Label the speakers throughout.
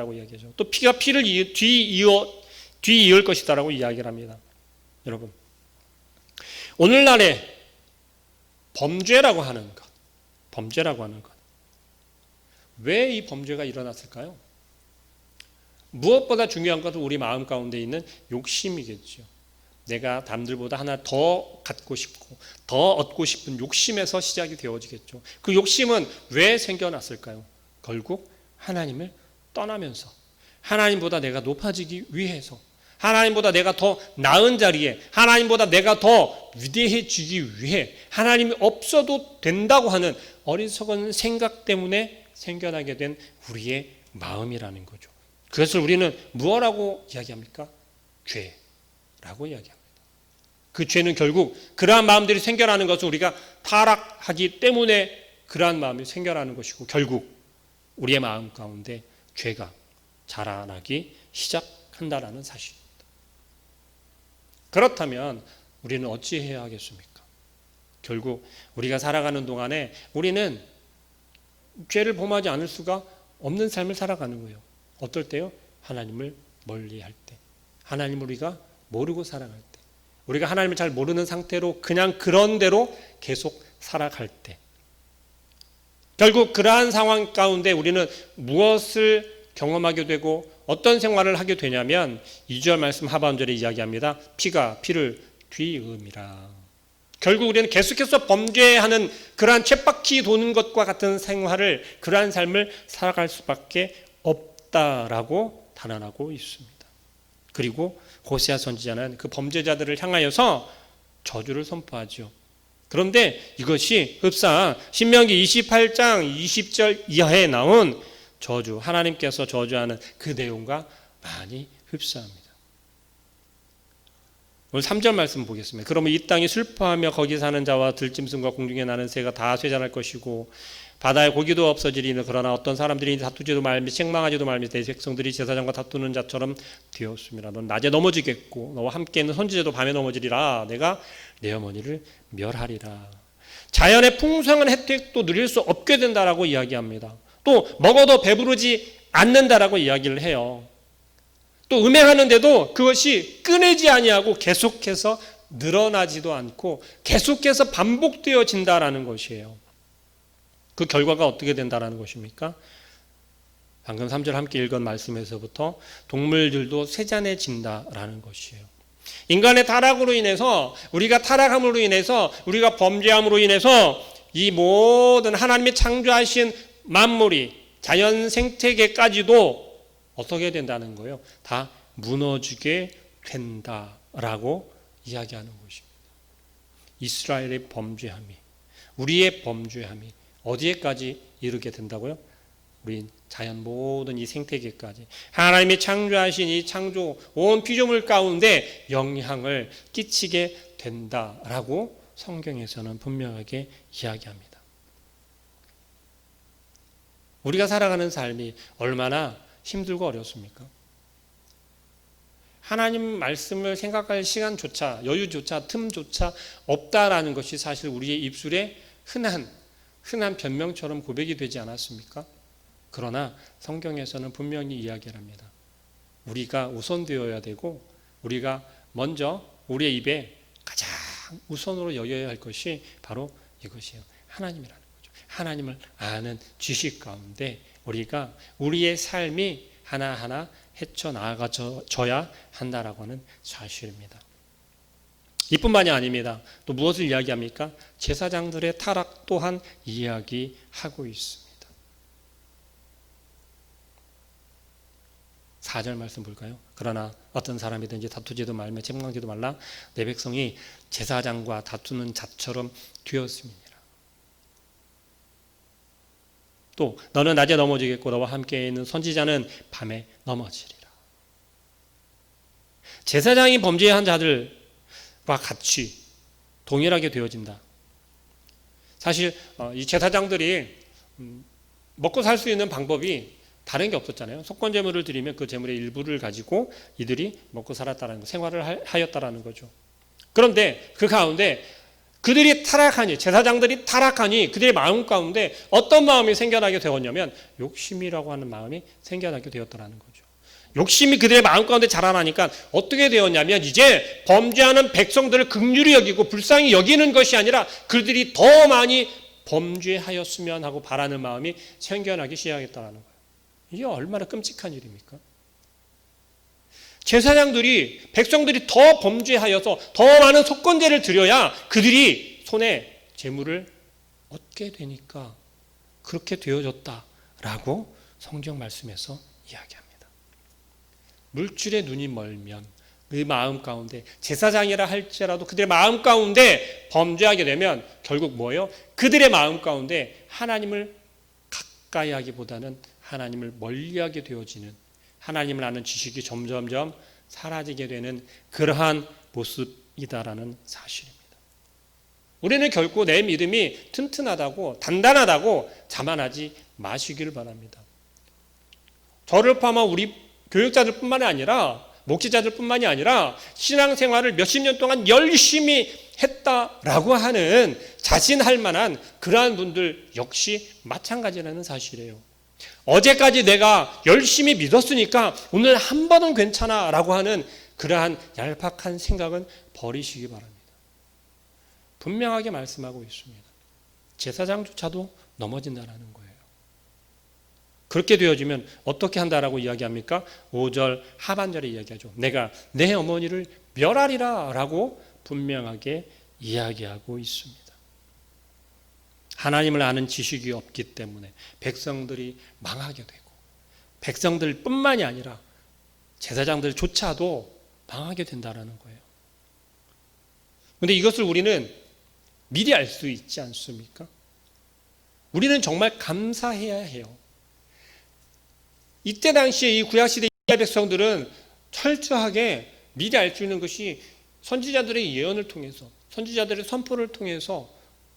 Speaker 1: 라고 이야기하죠. 또 피가 피를 이- 뒤이어 뒤이을 것이다라고 이야기를 합니다. 여러분. 오늘날에 범죄라고 하는 것. 범죄라고 하는 것. 왜 이 범죄가 일어났을까요? 무엇보다 중요한 것은 우리 마음 가운데 있는 욕심이겠죠. 내가 남들보다 하나 더 갖고 싶고 더 얻고 싶은 욕심에서 시작이 되어지겠죠. 그 욕심은 왜 생겨났을까요? 결국 하나님을 떠나면서 하나님보다 내가 높아지기 위해서 하나님보다 내가 더 나은 자리에 하나님보다 내가 더 위대해지기 위해 하나님이 없어도 된다고 하는 어리석은 생각 때문에 생겨나게 된 우리의 마음이라는 거죠. 그것을 우리는 무엇라고 이야기합니까? 죄라고 이야기합니다. 그 죄는 결국 그러한 마음들이 생겨나는 것은 우리가 타락하기 때문에 그러한 마음이 생겨나는 것이고 결국 우리의 마음 가운데 죄가 자라나기 시작한다라는 사실입니다. 그렇다면 우리는 어찌해야 하겠습니까? 결국 우리가 살아가는 동안에 우리는 죄를 범하지 않을 수가 없는 삶을 살아가는 거예요. 어떨 때요? 하나님을 멀리 할 때. 하나님을 우리가 모르고 살아갈 때. 우리가 하나님을 잘 모르는 상태로 그냥 그런 대로 계속 살아갈 때. 결국 그러한 상황 가운데 우리는 무엇을 경험하게 되고 어떤 생활을 하게 되냐면 2절 말씀 하반절에 이야기합니다. 피가 피를 뒤음이라. 결국 우리는 계속해서 범죄하는 그러한 쳇바퀴 도는 것과 같은 생활을 그러한 삶을 살아갈 수밖에 없다라고 단언하고 있습니다. 그리고 호세아 선지자는 그 범죄자들을 향하여서 저주를 선포하죠. 그런데 이것이 흡사 신명기 28장 20절 이하에 나온 저주 하나님께서 저주하는 그 내용과 많이 흡사합니다. 오늘 3절 말씀 보겠습니다. 그러면 이 땅이 슬퍼하며 거기 사는 자와 들짐승과 공중에 나는 새가 다 쇠잔할 것이고 바다에 고기도 없어지리니 그러나 어떤 사람들이 다투지도 말미 책망하지도 말미 내 백성들이 제사장과 다투는 자처럼 되었습니다. 넌 낮에 넘어지겠고 너와 함께 있는 선지자도 밤에 넘어지리라. 내가 내 어머니를 멸하리라. 자연의 풍성한 혜택도 누릴 수 없게 된다라고 이야기합니다. 또 먹어도 배부르지 않는다라고 이야기를 해요. 또 음행하는데도 그것이 끊이지 아니하고 계속해서 늘어나지도 않고 계속해서 반복되어진다라는 것이에요. 그 결과가 어떻게 된다라는 것입니까? 방금 3절 함께 읽은 말씀에서부터 동물들도 세잔해진다라는 것이에요. 인간의 타락으로 인해서 우리가 타락함으로 인해서 우리가 범죄함으로 인해서 이 모든 하나님이 창조하신 만물이 자연 생태계까지도 어떻게 된다는 거예요? 다 무너지게 된다라고 이야기하는 것입니다. 이스라엘의 범죄함이 우리의 범죄함이 어디에까지 이르게 된다고요? 우리 자연 모든 이 생태계까지 하나님이 창조하신 이 창조 온 피조물 가운데 영향을 끼치게 된다라고 성경에서는 분명하게 이야기합니다. 우리가 살아가는 삶이 얼마나 힘들고 어렵습니까? 하나님 말씀을 생각할 시간조차 여유조차 틈조차 없다라는 것이 사실 우리의 입술에 흔한 흔한 변명처럼 고백이 되지 않았습니까? 그러나 성경에서는 분명히 이야기를 합니다. 우리가 우선되어야 되고 우리가 먼저 우리의 입에 가장 우선으로 여겨야 할 것이 바로 이것이에요. 하나님이라는 거죠. 하나님을 아는 지식 가운데 우리가 우리의 삶이 하나하나 헤쳐 나아가져야 한다라고 하는 사실입니다. 이뿐만이 아닙니다. 또 무엇을 이야기합니까? 제사장들의 타락 또한 이야기하고 있습니다. 4절 말씀 볼까요? 그러나 어떤 사람이든지 다투지도 말며 책망지도 말라 내 백성이 제사장과 다투는 자처럼 되었습니다. 또 너는 낮에 넘어지겠고 너와 함께 있는 선지자는 밤에 넘어지리라. 제사장이 범죄한 자들과 같이 동일하게 되어진다. 사실 어, 이 제사장들이 음, 먹고 살 수 있는 방법이 다른 게 없었잖아요. 속건 제물을 드리면 그 제물의 일부를 가지고 이들이 먹고 살았다는 거, 생활을 하였다라는 거죠. 그런데 그 가운데 그들이 타락하니 제사장들이 타락하니 그들의 마음 가운데 어떤 마음이 생겨나게 되었냐면 욕심이라고 하는 마음이 생겨나게 되었다라는 거죠. 욕심이 그들의 마음 가운데 자라나니까 어떻게 되었냐면 이제 범죄하는 백성들을 극률히 여기고 불쌍히 여기는 것이 아니라 그들이 더 많이 범죄하였으면 하고 바라는 마음이 생겨나기 시작했다는 거예요. 이게 얼마나 끔찍한 일입니까? 제사장들이 백성들이 더 범죄하여서 더 많은 속건제를 드려야 그들이 손에 재물을 얻게 되니까 그렇게 되어졌다라고 성경 말씀에서 이야기합니다. 물질의 눈이 멀면 그 마음 가운데 제사장이라 할지라도 그들의 마음 가운데 범죄하게 되면 결국 뭐예요? 그들의 마음 가운데 하나님을 가까이 하기보다는 하나님을 멀리하게 되어지는 하나님을 아는 지식이 점점점 사라지게 되는 그러한 모습이다라는 사실입니다. 우리는 결코 내 믿음이 튼튼하다고 단단하다고 자만하지 마시기를 바랍니다. 저를 포함한 우리 교육자들뿐만이 아니라 목회자들뿐만이 아니라 신앙생활을 몇십 년 동안 열심히 했다라고 하는 자신할 만한 그러한 분들 역시 마찬가지라는 사실이에요. 어제까지 내가 열심히 믿었으니까 오늘 한 번은 괜찮아 라고 하는 그러한 얄팍한 생각은 버리시기 바랍니다. 분명하게 말씀하고 있습니다. 제사장조차도 넘어진다라는 거예요. 그렇게 되어지면 어떻게 한다라고 이야기합니까? 5절 하반절에 이야기하죠. 내가 내 어머니를 멸하리라 라고 분명하게 이야기하고 있습니다. 하나님을 아는 지식이 없기 때문에 백성들이 망하게 되고 백성들 뿐만이 아니라 제사장들조차도 망하게 된다라는 거예요. 근데 이것을 우리는 미리 알 수 있지 않습니까? 우리는 정말 감사해야 해요. 이때 당시에 이 구약시대 이스라엘 백성들은 철저하게 미리 알 수 있는 것이 선지자들의 예언을 통해서 선지자들의 선포를 통해서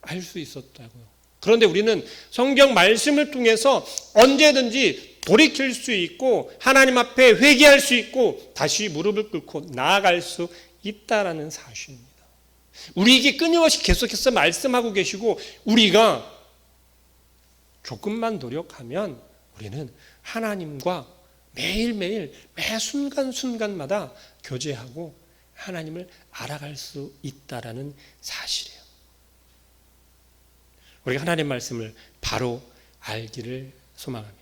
Speaker 1: 알 수 있었다고요. 그런데 우리는 성경 말씀을 통해서 언제든지 돌이킬 수 있고 하나님 앞에 회개할 수 있고 다시 무릎을 꿇고 나아갈 수 있다라는 사실입니다. 우리에게 끊임없이 계속해서 말씀하고 계시고 우리가 조금만 노력하면 우리는 하나님과 매일매일 매 순간순간마다 교제하고 하나님을 알아갈 수 있다라는 사실이에요. 우리가 하나님 말씀을 바로 알기를 소망합니다.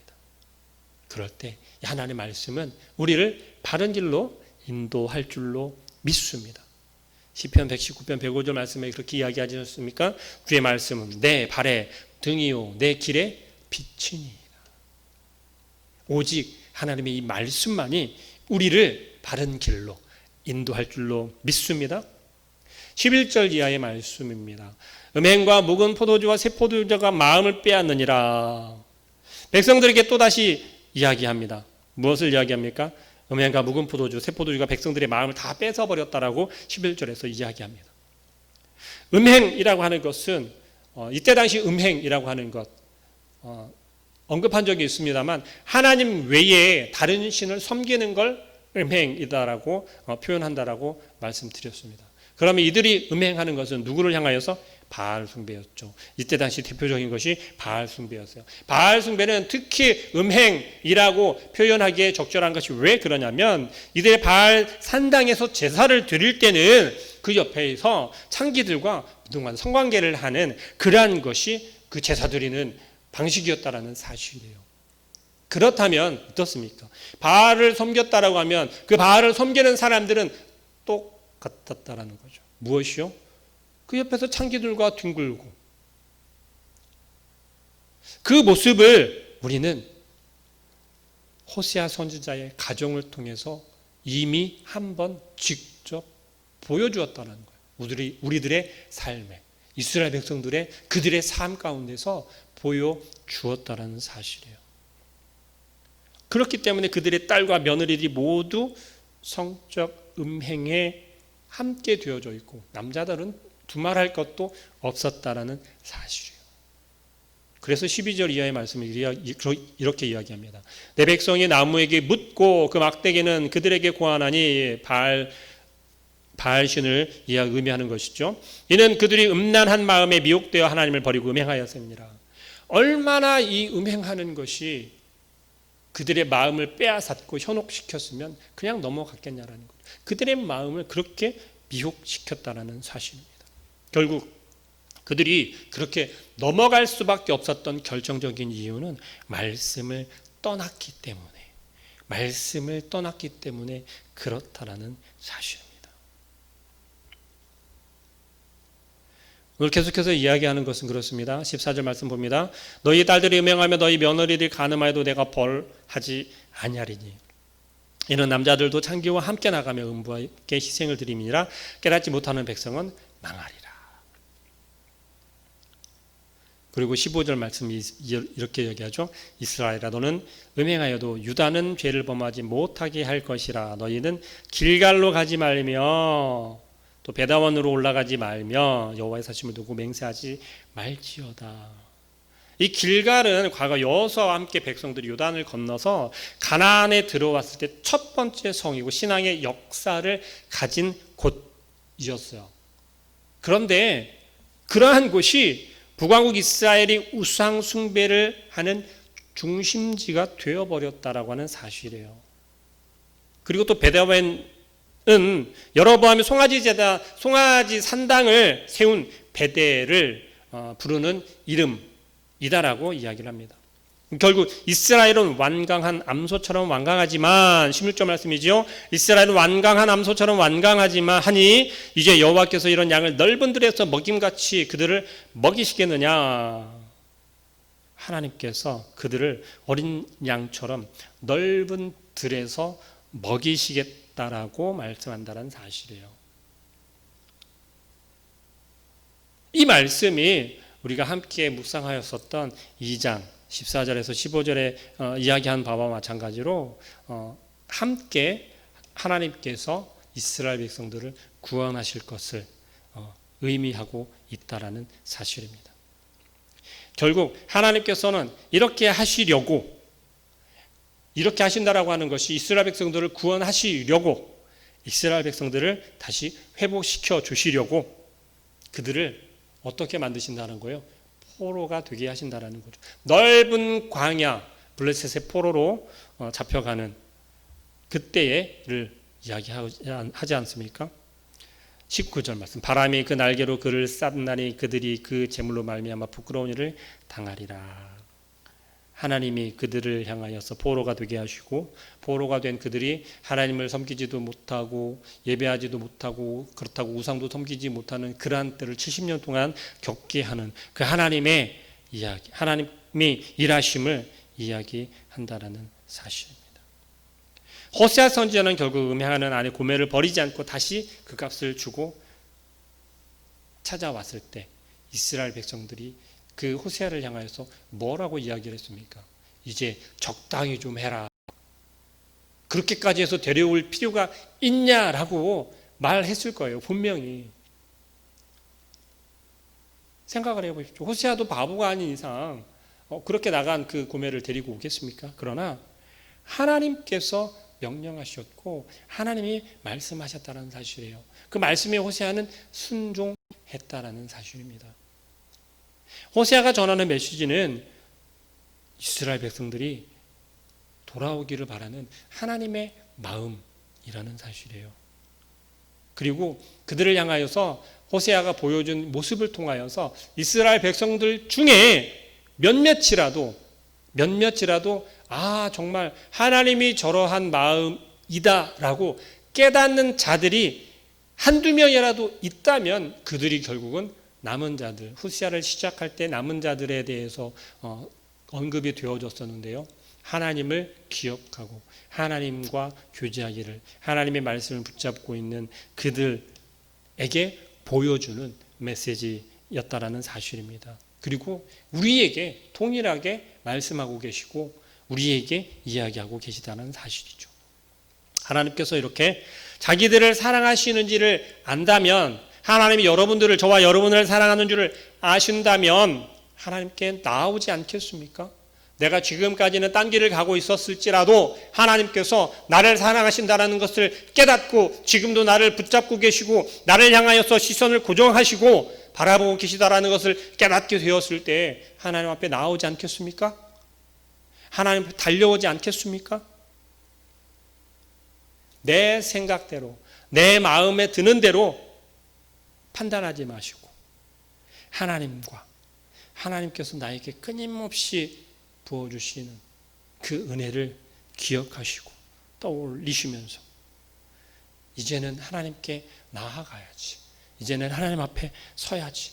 Speaker 1: 그럴 때 하나님 말씀은 우리를 바른 길로 인도할 줄로 믿습니다. 시편 119편 105절 말씀에 그렇게 이야기하지 않습니까? 주의 말씀은 내 발의 등이요 내 길의 빛이니이다. 오직 하나님의 이 말씀만이 우리를 바른 길로 인도할 줄로 믿습니다. 11절 이하의 말씀입니다. 음행과 묵은 포도주와 새 포도주가 마음을 빼앗느니라. 백성들에게 또다시 이야기합니다. 무엇을 이야기합니까? 음행과 묵은 포도주, 새 포도주가 백성들의 마음을 다 뺏어버렸다라고 11절에서 이야기합니다. 음행이라고 하는 것은 어, 이때 당시 음행이라고 하는 것 어, 언급한 적이 있습니다만 하나님 외에 다른 신을 섬기는 걸 음행이다라고 어, 표현한다라고 말씀드렸습니다. 그러면 이들이 음행하는 것은 누구를 향하여서 바알 숭배였죠. 이때 당시 대표적인 것이 바알 숭배였어요. 바알 숭배는 특히 음행이라고 표현하기에 적절한 것이 왜 그러냐면 이들의 바알 산당에서 제사를 드릴 때는 그 옆에서 창기들과 그동안 성관계를 하는 그러한 것이 그 제사 드리는 방식이었다라는 사실이에요. 그렇다면 어떻습니까? 바알을 섬겼다라고 하면 그 바알을 섬기는 사람들은 똑같았다라는 거죠. 무엇이요? 그 옆에서 창기들과 둥글고 그 모습을 우리는 호세아 선지자의 가정을 통해서 이미 한번 직접 보여주었다는 거예요. 우리들의 삶에 이스라엘 백성들의 그들의 삶 가운데서 보여 주었다는 사실이에요. 그렇기 때문에 그들의 딸과 며느리들이 모두 성적 음행에 함께 되어져 있고 남자들은 두말할 것도 없었다라는 사실이에요. 그래서 12절 이하의 말씀을 이렇게 이야기합니다. 내 백성이 나무에게 묻고 그 막대기는 그들에게 고하나니 발 바알신을 의미하는 것이죠. 이는 그들이 음란한 마음에 미혹되어 하나님을 버리고 음행하였습니다. 얼마나 이 음행하는 것이 그들의 마음을 빼앗았고 현혹시켰으면 그냥 넘어갔겠냐라는 거죠. 그들의 마음을 그렇게 미혹시켰다라는 사실입니다. 결국 그들이 그렇게 넘어갈 수밖에 없었던 결정적인 이유는 말씀을 떠났기 때문에 말씀을 떠났기 때문에 그렇다라는 사실입니다. 오늘 계속해서 이야기하는 것은 그렇습니다. 14절 말씀 봅니다. 너희 딸들이 음행하며 너희 며느리들이 간음하여도 내가 벌하지 아니하리니 이는 남자들도 창기와 함께 나가며 음부에게 희생을 드림이니라 깨닫지 못하는 백성은 망하리라. 그리고 15절 말씀이 이렇게 얘기하죠. 이스라엘아 너는 음행하여도 유다는 죄를 범하지 못하게 할 것이라 너희는 길갈로 가지 말며 또 베다원으로 올라가지 말며 여호와의 사심을 두고 맹세하지 말지어다. 이 길갈은 과거 여호수아와 함께 백성들이 요단을 건너서 가나안에 들어왔을 때 첫 번째 성이고 신앙의 역사를 가진 곳이었어요. 그런데 그러한 곳이 북왕국 이스라엘이 우상 숭배를 하는 중심지가 되어 버렸다라고 하는 사실이에요. 그리고 또 베다웬 은 여러보암이 송아지 제다 송아지 산당을 세운 베데를 어, 부르는 이름이다라고 이야기를 합니다. 결국 이스라엘은 완강한 암소처럼 완강하지만 16절 말씀이지요. 이스라엘은 완강한 암소처럼 완강하지만 하니 이제 여호와께서 이런 양을 넓은 들에서 먹임같이 그들을 먹이시겠느냐? 하나님께서 그들을 어린 양처럼 넓은 들에서 먹이시겠다 라고 말씀한다는 사실이에요. 이 말씀이 우리가 함께 묵상하였었던 2장 14절에서 15절에 어, 이야기한 바와 마찬가지로 어, 함께 하나님께서 이스라엘 백성들을 구원하실 것을 어, 의미하고 있다라는 사실입니다. 결국 하나님께서는 이렇게 하시려고 이렇게 하신다라고 하는 것이 이스라엘 백성들을 구원하시려고 이스라엘 백성들을 다시 회복시켜 주시려고 그들을 어떻게 만드신다는 거예요? 포로가 되게 하신다라는 거죠. 넓은 광야 블레셋의 포로로 어, 잡혀가는 그때의를 이야기하지 않습니까? 19절 말씀 바람이 그 날개로 그를 쌌나니 그들이 그 제물로 말미암아 부끄러운 일을 당하리라. 하나님이 그들을 향하여서 포로가 되게 하시고 포로가 된 그들이 하나님을 섬기지도 못하고 예배하지도 못하고 그렇다고 우상도 섬기지 못하는 그러한 때를 70년 동안 겪게 하는 그 하나님의 이야기, 하나님이 일하심을 이야기한다라는 사실입니다. 호세아 선지자는 결국 음행하는 아내 고매를 버리지 않고 다시 그 값을 주고 찾아왔을 때 이스라엘 백성들이 그 호세아를 향하여서 뭐라고 이야기를 했습니까? 이제 적당히 좀 해라. 그렇게까지 해서 데려올 필요가 있냐라고 말했을 거예요. 분명히. 생각을 해보십시오. 호세아도 바보가 아닌 이상 어, 그렇게 나간 그 고매를 데리고 오겠습니까? 그러나 하나님께서 명령하셨고 하나님이 말씀하셨다는 사실이에요. 그 말씀에 호세아는 순종했다라는 사실입니다. 호세아가 전하는 메시지는 이스라엘 백성들이 돌아오기를 바라는 하나님의 마음이라는 사실이에요. 그리고 그들을 향하여서 호세아가 보여준 모습을 통하여서 이스라엘 백성들 중에 몇몇이라도 몇몇이라도 아 정말 하나님이 저러한 마음이다라고 깨닫는 자들이 한두 명이라도 있다면 그들이 결국은 남은 자들 후시아를 시작할 때 남은 자들에 대해서 어, 언급이 되어졌었는데요. 하나님을 기억하고 하나님과 교제하기를 하나님의 말씀을 붙잡고 있는 그들에게 보여주는 메시지였다라는 사실입니다. 그리고 우리에게 동일하게 말씀하고 계시고 우리에게 이야기하고 계시다는 사실이죠. 하나님께서 이렇게 자기들을 사랑하시는지를 안다면 하나님이 여러분들을 저와 여러분을 사랑하는 줄을 아신다면 하나님께 나오지 않겠습니까? 내가 지금까지는 딴 길을 가고 있었을지라도 하나님께서 나를 사랑하신다라는 것을 깨닫고 지금도 나를 붙잡고 계시고 나를 향하여서 시선을 고정하시고 바라보고 계시다라는 것을 깨닫게 되었을 때 하나님 앞에 나오지 않겠습니까? 하나님 앞에 달려오지 않겠습니까? 내 생각대로 내 마음에 드는 대로 판단하지 마시고 하나님과 하나님께서 나에게 끊임없이 부어주시는 그 은혜를 기억하시고 떠올리시면서 이제는 하나님께 나아가야지. 이제는 하나님 앞에 서야지.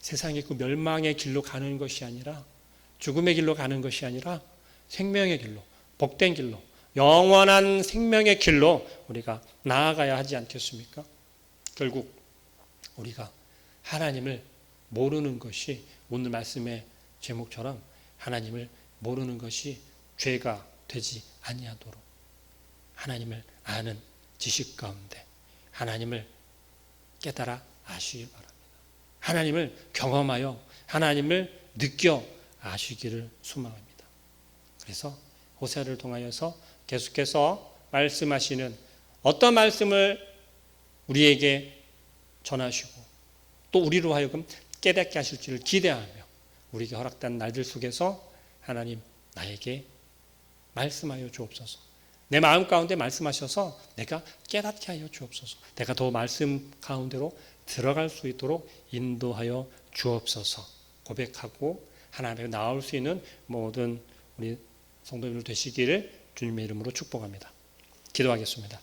Speaker 1: 세상의 그 멸망의 길로 가는 것이 아니라 죽음의 길로 가는 것이 아니라 생명의 길로, 복된 길로, 영원한 생명의 길로 우리가 나아가야 하지 않겠습니까? 결국 우리가 하나님을 모르는 것이 오늘 말씀의 제목처럼 하나님을 모르는 것이 죄가 되지 아니하도록 하나님을 아는 지식 가운데 하나님을 깨달아 아시기 바랍니다. 하나님을 경험하여 하나님을 느껴 아시기를 소망합니다. 그래서 호세를 통하여서 계속해서 말씀하시는 어떤 말씀을 우리에게 전하시고 또 우리로 하여금 깨닫게 하실지를 기대하며 우리에게 허락된 날들 속에서 하나님 나에게 말씀하여 주옵소서. 내 마음 가운데 말씀하셔서 내가 깨닫게 하여 주옵소서. 내가 더 말씀 가운데로 들어갈 수 있도록 인도하여 주옵소서. 고백하고 하나님에 나올 수 있는 모든 우리 성도님들 되시기를 주님의 이름으로 축복합니다. 기도하겠습니다.